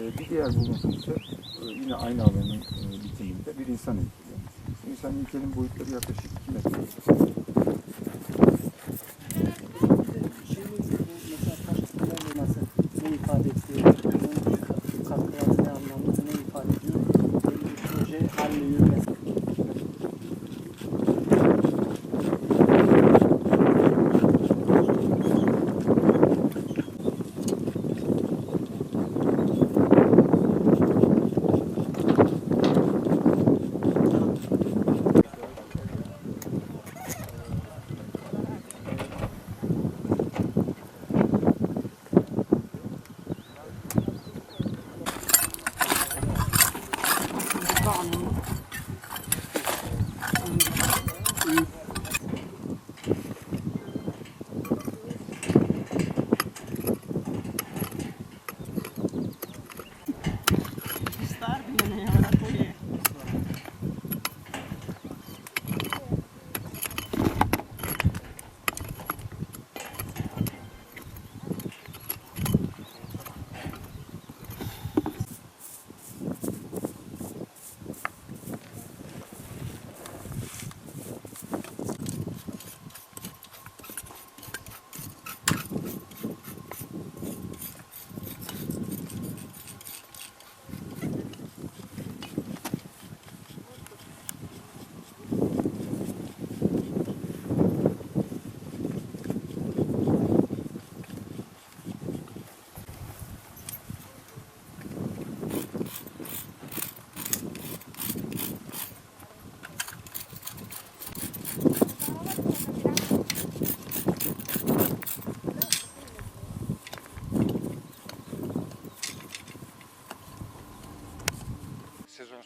E, bir diğer buluntu ise e, yine aynı alanın e, bitiminde bir insan heykeli. Bu insan heykelin boyutları yaklaşık 2 metre. Şeyin bu mesela taş ne ifade ediyor? 嗯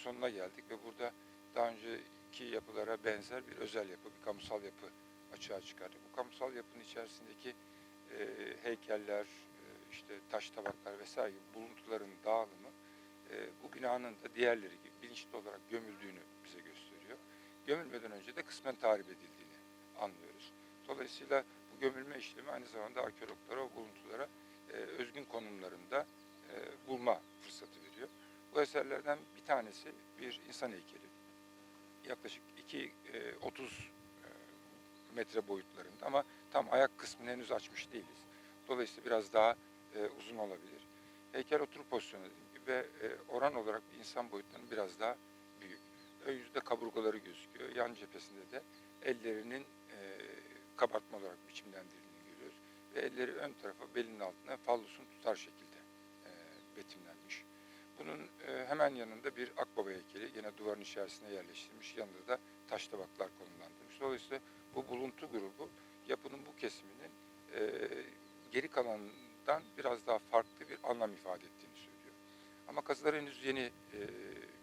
sonuna geldik ve burada daha önceki yapılara benzer bir özel yapı, bir kamusal yapı açığa çıkardık. Bu kamusal yapının içerisindeki e, heykeller, e, işte taş tabaklar vesaire gibi buluntuların dağılımı e, bu binanın da diğerleri gibi bilinçli olarak gömüldüğünü bize gösteriyor. Gömülmeden önce de kısmen tahrip edildiğini anlıyoruz. Dolayısıyla bu gömülme işlemi aynı zamanda arkeologlara o buluntulara e, özgün konumlarında e, bulma fırsatı veriyor. Bu eserlerden bir tanesi bir insan heykeli. Yaklaşık 2 e, 30 e, metre boyutlarında ama tam ayak kısmını henüz açmış değiliz. Dolayısıyla biraz daha e, uzun olabilir. Heykel oturup pozisyonu ve e, oran olarak insan boyutlarının biraz daha büyük. Ön yüzde kaburgaları gözüküyor. Yan cephesinde de ellerinin e, kabartma olarak biçimlendirildiğini görüyoruz. Ve elleri ön tarafa belinin altına fallosun tutar şekilde e, betimlenmiş. Bunun e, hemen yanında bir akbaba heykeli yine duvarın içerisine yerleştirilmiş. Yanında da taş tabaklar konumlandırılmış. Dolayısıyla bu buluntu grubu yapının bu kesiminin e, geri kalanından biraz daha farklı bir anlam ifade ettiğini söylüyor. Ama kazıları henüz yeni e,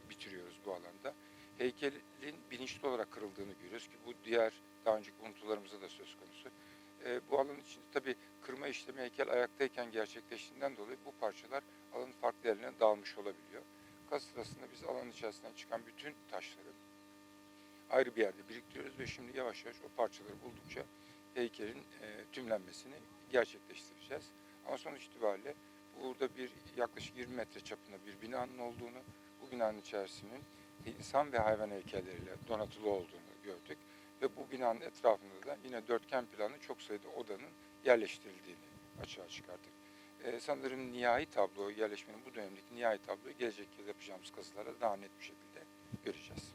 bitiriyoruz bu alanda. Heykelin bilinçli olarak kırıldığını görüyoruz ki bu diğer daha önceki buluntularımızda da söz konusu. Bu alan içinde tabii kırma işlemi heykel ayaktayken gerçekleştiğinden dolayı bu parçalar alanın farklı yerlerine dağılmış olabiliyor. Kaz sırasında biz alanın içerisinden çıkan bütün taşları ayrı bir yerde biriktiriyoruz ve şimdi yavaş yavaş o parçaları buldukça heykelin e, tümlenmesini gerçekleştireceğiz. Ama sonuç itibariyle burada bir yaklaşık 20 metre çapında bir binanın olduğunu, bu binanın içerisinin insan ve hayvan heykelleriyle donatılı olduğunu gördük. Ve bu binanın etrafında da yine dörtgen planlı çok sayıda odanın yerleştirildiğini açığa çıkarttık. Ee, sanırım nihai tablo, yerleşmenin bu dönemdeki nihai tabloyu gelecek yıl yapacağımız kazılarda daha net bir şekilde göreceğiz.